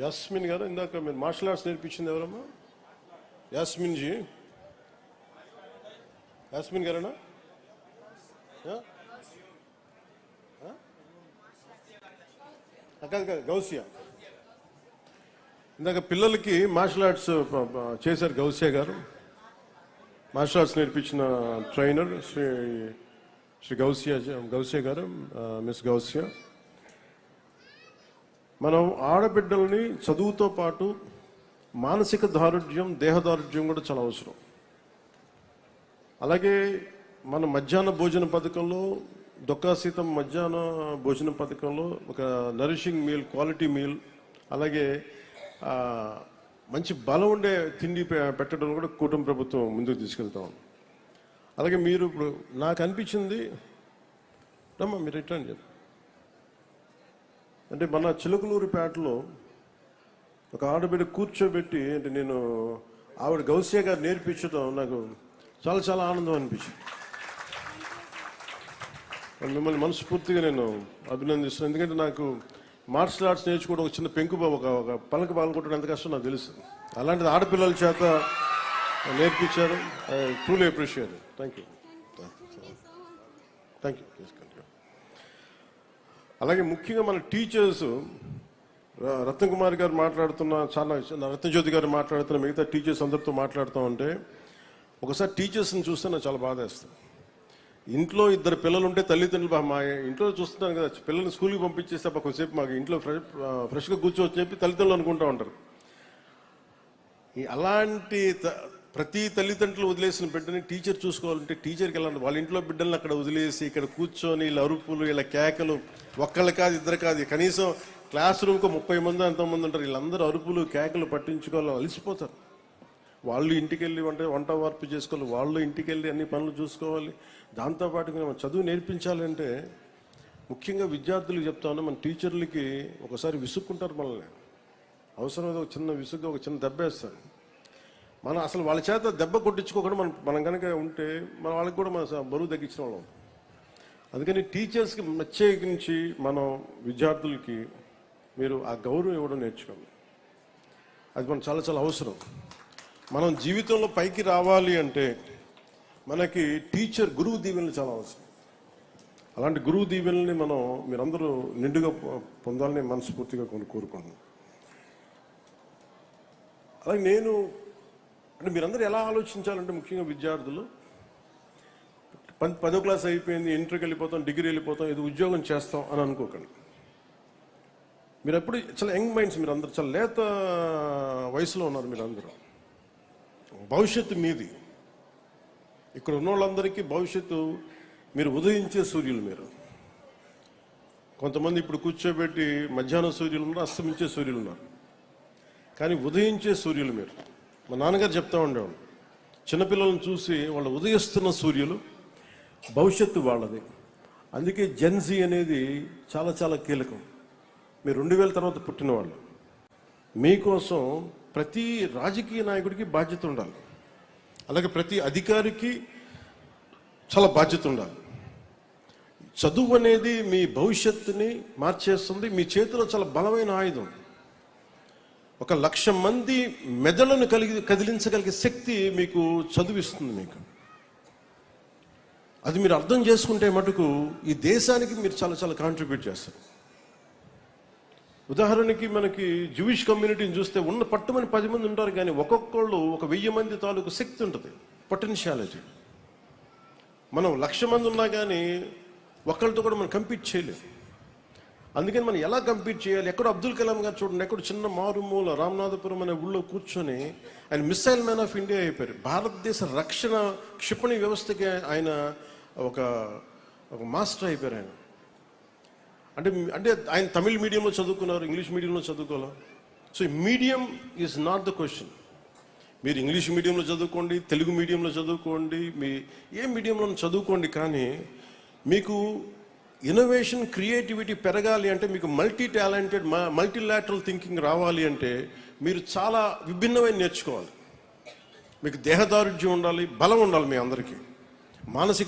యాస్మిన్ గారు ఇందాక మీరు మార్షల్ ఆర్ట్స్ నేర్పించింది ఎవరమ్మా? యాస్మిన్ జీ యాస్మిన్ గారేనా కాదు కాదు గౌసియా. ఇందాక పిల్లలకి మార్షల్ ఆర్ట్స్ చేశారు గౌసియా గారు. మార్షల్ ఆర్ట్స్ నేర్పించిన ట్రైనర్ శ్రీ శ్రీ గౌసియా గౌసియా గారు మిస్ గౌసియా. మనం ఆడబిడ్డల్ని చదువుతో పాటు మానసిక దారుఢ్యం దేహ దారుఢ్యం కూడా చాలా అవసరం. అలాగే మన మధ్యాహ్న భోజన పథకంలో దొక్కా మధ్యాహ్న భోజన పథకంలో ఒక నరిషింగ్ మీల్ క్వాలిటీ మీల్ అలాగే మంచి బలం ఉండే తిండి పె- పెట్టడం కూడా కూటమి ప్రభుత్వం ముందుకు తీసుకెళ్తాం అలాగే మీరు ఇప్పుడు నాకు అనిపించింది రమ్మా మీరు రిటర్న్ చెప్పి అంటే మన చిలుకలూరిపేటలో ఒక ఆడబిడ్డ కూర్చోబెట్టి అంటే నేను ఆవిడ గౌసియా గారు నేర్పించడం నాకు చాలా చాలా ఆనందం అనిపించింది. మిమ్మల్ని మనస్ఫూర్తిగా నేను అభినందిస్తున్నాను. ఎందుకంటే నాకు మార్షల్ ఆర్ట్స్ నేర్చుకోవడం ఒక చిన్న పెంకు ఒక ఒక పలక పాల్గొట్టడం ఎంత కష్టం నాకు తెలుసు. అలాంటిది ఆడపిల్లల చేత నేర్పించారు. Truly appreciate thank you thank you అలాగే ముఖ్యంగా మన టీచర్స్ రత్న కుమార్ గారు మాట్లాడుతున్న చాలా రత్నజ్యోతి గారు మాట్లాడుతున్న మిగతా టీచర్స్ అందరితో మాట్లాడుతూ ఉంటే ఒకసారి టీచర్స్ని చూస్తే నాకు చాలా బాధ వేస్తుంది ఇంట్లో ఇద్దరు పిల్లలు ఉంటే తల్లిదండ్రులు మా ఇంట్లో చూస్తున్నాను కదా పిల్లల్ని స్కూల్కి పంపించేస్తే అప్పుడు కొంచెంసేపు మాకు ఇంట్లో ఫ్రెష్ ఫ్రెష్గా కూర్చోవచ్చు చెప్పి తల్లిదండ్రులు అనుకుంటూ ఉంటారు. ఈ అలాంటి త- ప్రతి తల్లిదండ్రులు వదిలేసిన బిడ్డని టీచర్ చూసుకోవాలంటే టీచర్కి వెళ్ళాలి. వాళ్ళ ఇంట్లో బిడ్డల్ని అక్కడ వదిలేసి ఇక్కడ కూర్చొని ఇలా అరుపులు ఇలా కేకలు ఒక్కళ్ళు కాదు ఇద్దరు కాదు. కనీసం క్లాస్ రూమ్కి ముప్పై మంది ఎంతోమంది ఉంటారు. వీళ్ళందరూ అరుపులు కేకలు పట్టించుకోవాలి అలసిపోతారు. వాళ్ళు ఇంటికి వెళ్ళి వంట వంట వార్పు చేసుకోవాలి. వాళ్ళు ఇంటికి వెళ్ళి అన్ని పనులు చూసుకోవాలి. దాంతోపాటు మనం చదువు నేర్పించాలంటే ముఖ్యంగా విద్యార్థులకు చెప్తాను మన టీచర్లకి ఒకసారి విసుక్కుంటారు మనల్ని. అవసరమైతే ఒక చిన్న విసుగ్గా ఒక చిన్న దెబ్బ వేస్తారు మనం అసలు వాళ్ళ చేత దెబ్బ కొట్టించుకోకుండా మనం మనం కనుక ఉంటే మన వాళ్ళకి కూడా మన బరువు తగ్గించిన వాళ్ళం అందుకని టీచర్స్కి ప్రత్యేకించి మనం విద్యార్థులకి మీరు ఆ గౌరవం ఇవ్వడం నేర్చుకోండి అది మనం చాలా చాలా అవసరం. మనం జీవితంలో పైకి రావాలి అంటే మనకి టీచర్ గురువు దీవెనలు చాలా అవసరం. అలాంటి గురువు దీవెనల్ని మనం మీరందరూ నిండుగా పొందాలని మనస్ఫూర్తిగా కొన్ని కోరుకుంటున్నాను అలాగే నేను అంటే మీరందరూ ఎలా ఆలోచించాలంటే ముఖ్యంగా విద్యార్థులు? పదో క్లాస్ అయిపోయింది ఇంటర్కి వెళ్ళిపోతాం డిగ్రీ వెళ్ళిపోతాం ఇది ఉద్యోగం చేస్తాం అని అనుకోకండి. మీరు ఎప్పుడు చాలా యంగ్ మైండ్స్ మీరు అందరు చాలా లేత వయసులో ఉన్నారు మీరు అందరూ భవిష్యత్తు మీది. ఇక్కడ ఉన్న వాళ్ళందరికీ భవిష్యత్తు మీరు ఉదయించే సూర్యులు మీరు. కొంతమంది ఇప్పుడు కూర్చోబెట్టి మధ్యాహ్నం సూర్యులు ఉన్నారు అస్తమించే సూర్యులు ఉన్నారు. కానీ ఉదయించే సూర్యులు మీరు. మా నాన్నగారు చెప్తా ఉండేవాళ్ళు. చిన్నపిల్లలను చూసి వాళ్ళు ఉదయిస్తున్న సూర్యులు భవిష్యత్తు వాళ్ళది. అందుకే జెన్జీ అనేది చాలా చాలా కీలకం. మీరు రెండు వేల తర్వాత పుట్టిన వాళ్ళు మీకోసం ప్రతి రాజకీయ నాయకుడికి బాధ్యత ఉండాలి. అలాగే ప్రతి అధికారికి చాలా బాధ్యత ఉండాలి. చదువు అనేది మీ భవిష్యత్తుని మార్చేస్తుంది. మీ చేతిలో చాలా బలమైన ఆయుధం. ఒక లక్ష మంది మెదడును కలిగి కదిలించగలిగే శక్తి మీకు చదివిస్తుంది మీకు. అది మీరు అర్థం చేసుకుంటే మటుకు ఈ దేశానికి మీరు చాలా చాలా కాంట్రిబ్యూట్ చేస్తారు. ఉదాహరణకి మనకి జూయిష్ కమ్యూనిటీని చూస్తే ఉన్న పట్టుమని పది మంది ఉంటారు కానీ ఒక్కొక్కళ్ళు ఒక వెయ్యి మంది తాలూకు శక్తి ఉంటుంది పొటెన్షియాలిటీ మనం లక్ష మంది ఉన్నా కానీ ఒకళ్ళతో కూడా మనం కంపీట్ చేయలేము. అందుకని మనం ఎలా కంపీట్ చేయాలి? ఎక్కడ అబ్దుల్ కలాం గారు చూడండి ఎక్కడ చిన్న మారుమూల రామనాథపురం అనే ఊళ్ళో కూర్చొని ఆయన మిసైల్ మ్యాన్ ఆఫ్ ఇండియా అయిపోయారు. భారతదేశ రక్షణ క్షిపణి వ్యవస్థకి ఆయన ఒక ఒక మాస్టర్ అయిపోయారు ఆయన. అంటే అంటే ఆయన తమిళ మీడియంలో చదువుకున్నారు ఇంగ్లీష్ మీడియంలో చదువుకోవాలి? So medium is not the question మీరు ఇంగ్లీష్ మీడియంలో చదువుకోండి తెలుగు మీడియంలో చదువుకోండి మీ ఏ మీడియంలో చదువుకోండి కానీ మీకు ఇన్నోవేషన్ క్రియేటివిటీ పెరగాలి అంటే మీకు మల్టీ టాలెంటెడ్ మల్టీలాటరల్ థింకింగ్ రావాలి అంటే మీరు చాలా విభిన్నమైన నేర్చుకోవాలి. మీకు దేహదారుఢ్యం ఉండాలి బలం ఉండాలి మీ అందరికీ. మానసిక